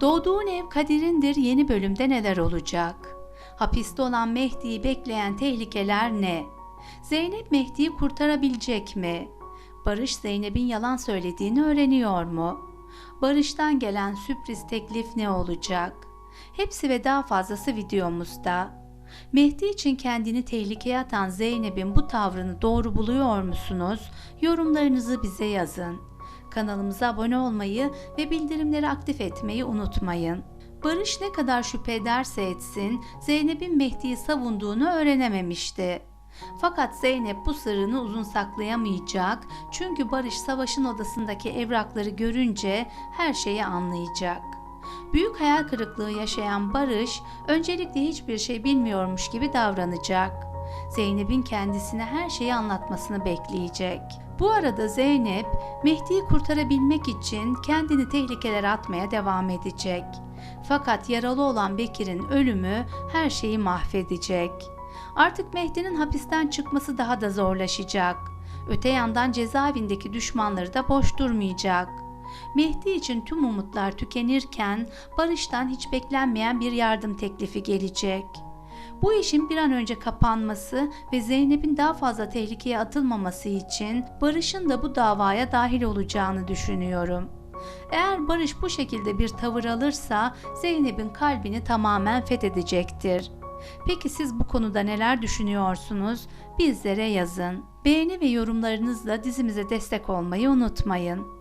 Doğduğun ev kaderindir yeni bölümde neler olacak? Hapiste olan Mehdi'yi bekleyen tehlikeler ne? Zeynep Mehdi'yi kurtarabilecek mi? Barış Zeynep'in yalan söylediğini öğreniyor mu? Barış'tan gelen sürpriz teklif ne olacak? Hepsi ve daha fazlası videomuzda. Mehdi için kendini tehlikeye atan Zeynep'in bu tavrını doğru buluyor musunuz? Yorumlarınızı bize yazın. Kanalımıza abone olmayı ve bildirimleri aktif etmeyi unutmayın. Barış ne kadar şüphe ederse etsin Zeynep'in Mehdi'yi savunduğunu öğrenememişti. Fakat Zeynep bu sırrını uzun saklayamayacak çünkü Barış savaşın odasındaki evrakları görünce her şeyi anlayacak. Büyük hayal kırıklığı yaşayan Barış öncelikle hiçbir şey bilmiyormuş gibi davranacak. Zeynep'in kendisine her şeyi anlatmasını bekleyecek. Bu arada Zeynep Mehdi'yi kurtarabilmek için kendini tehlikelere atmaya devam edecek. Fakat yaralı olan Bekir'in ölümü her şeyi mahvedecek. Artık Mehdi'nin hapisten çıkması daha da zorlaşacak. Öte yandan cezaevindeki düşmanları da boş durmayacak. Mehdi için tüm umutlar tükenirken Barış'tan hiç beklenmeyen bir yardım teklifi gelecek. Bu işin bir an önce kapanması ve Zeynep'in daha fazla tehlikeye atılmaması için Barış'ın da bu davaya dahil olacağını düşünüyorum. Eğer Barış bu şekilde bir tavır alırsa Zeynep'in kalbini tamamen fethedecektir. Peki siz bu konuda neler düşünüyorsunuz? Bizlere yazın. Beğeni ve yorumlarınızla dizimize destek olmayı unutmayın.